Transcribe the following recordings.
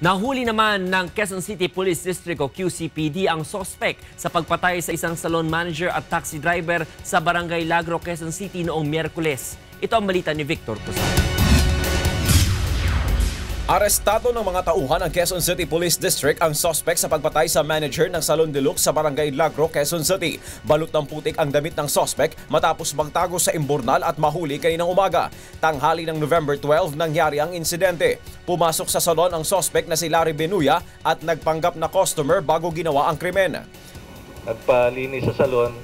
Nahuli naman ng Quezon City Police District o QCPD ang sospek sa pagpatay sa isang salon manager at taxi driver sa Barangay Lagro, Quezon City noong Miyerkules. Ito ang balita ni Victor Cusar. Arestado ng mga tauhan ng Quezon City Police District ang suspect sa pagpatay sa manager ng Salon Deluxe sa Barangay Lagro, Quezon City. Balot ng putik ang damit ng suspect matapos magtago sa imburnal at mahuli kaninang umaga. Tanghali ng November 12 nangyari ang insidente. Pumasok sa salon ang suspect na si Larry Benuya at nagpanggap na customer bago ginawa ang krimen. Nagpalinis sa salon.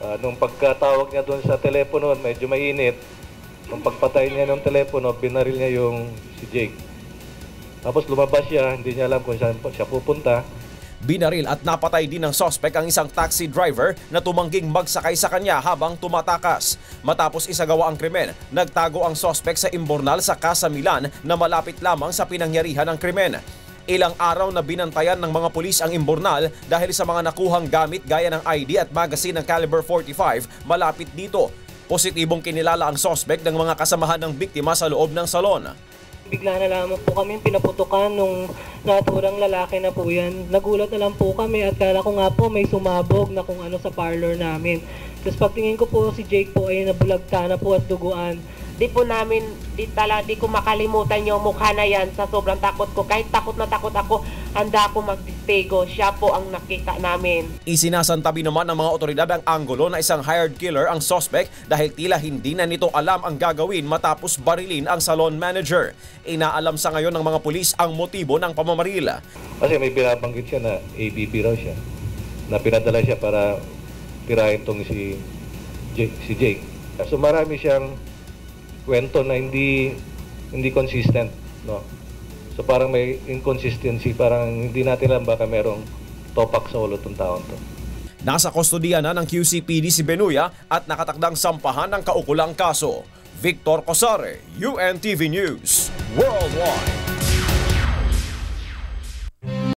Uh, nung pagkatawag niya doon sa telepono, medyo mainit. Nung pagpatay niya ng telepono, binaril niya yung si Jake. Tapos lumabas siya, hindi niya alam kung saan siya pupunta. Binaril at napatay din ng sospek ang isang taxi driver na tumangging magsakay sa kanya habang tumatakas. Matapos isagawa ang krimen, nagtago ang sospek sa imbornal sa Casa Milan na malapit lamang sa pinangyarihan ng krimen. Ilang araw na binantayan ng mga pulis ang imbornal dahil sa mga nakuhang gamit gaya ng ID at magazine ng caliber 45 malapit dito. Positibong kinilala ang sospek ng mga kasamahan ng biktima sa loob ng salon. Bigla na lamang po kami pinaputukan nung naturang lalaki na po yan. Nagulat na lang po kami at kala ko nga po may sumabog na kung ano sa parlor namin. Tapos pagtingin ko po si Jake po ay nabulagta na po at duguan. Di po namin, di tala, di ko makalimutan yung mukha na yan sa sobrang takot ko. Kahit takot na takot ako, handa ako magdistego. Siya po ang nakita namin. Isinasantabi naman ng mga otoridad ang anggulo na isang hired killer ang suspect dahil tila hindi na nito alam ang gagawin matapos barilin ang salon manager. Inaalam sa ngayon ng mga pulis ang motibo ng pamamaril. Kasi may binabanggit siya na ABP raw siya. Na pinadala siya para tirahin tong si Jake. Si Jake. So marami siyang kwento na hindi hindi consistent, no? So parang may inconsistency, parang hindi natin alam baka merong topak sa ulo tong taon to. Nasa kustodiya na ng QCPD si Benuya at nakatakdang sampahan ng kaukulang kaso. Victor Cosare, UNTV News, Worldwide.